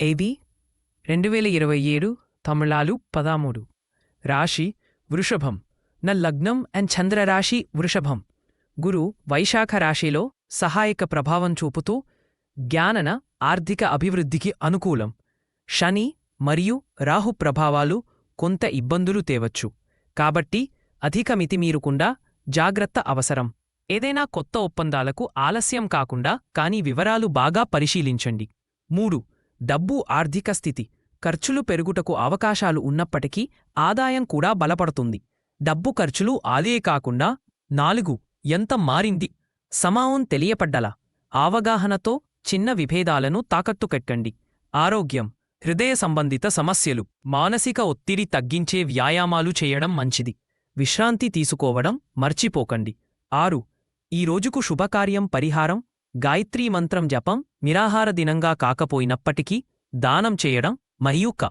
AB రెండు వేల ఇరవై ఏడు తమిళాలు పదమూడు. రాశి వృషభం. నా లగ్నం అండ్ చంద్రరాశి వృషభం. గురు వైశాఖ రాశిలో సహాయక ప్రభావం చూపుతూ జ్ఞానన ఆర్థిక అభివృద్ధికి అనుకూలం. శని మరియు రాహు ప్రభావాలు కొంత ఇబ్బందులు తేవచ్చు. కాబట్టి అధిక మితిమీరుకుండా జాగ్రత్త అవసరం. ఏదైనా కొత్త ఒప్పందాలకు ఆలస్యం కాకుండా కానీ వివరాలు బాగా పరిశీలించండి. మూడు. డబ్బు ఆర్థిక స్థితి ఖర్చులు పెరుగుటకు అవకాశాలు ఉన్నప్పటికీ ఆదాయం కూడా బలపడుతుంది. డబ్బు ఖర్చులు ఆదే కాకుండా నాలుగు ఎంత మారింది? సమావం తెలియపడ్డలా? అవగాహనతో చిన్న విభేదాలను తాకట్టు కట్టండి ఆరోగ్యం హృదయ సంబంధిత సమస్యలు మానసిక ఒత్తిడి తగ్గించే వ్యాయామాలు చేయడం మంచిది. విశ్రాంతి తీసుకోవడం మర్చిపోకండి. ఆరు ఈ రోజుకు శుభకార్యం పరిహారం గాయత్రీ మంత్రం జపం నిరాహార దినంగా కాకపోయినప్పటికీ దానం చేయడం మరియు క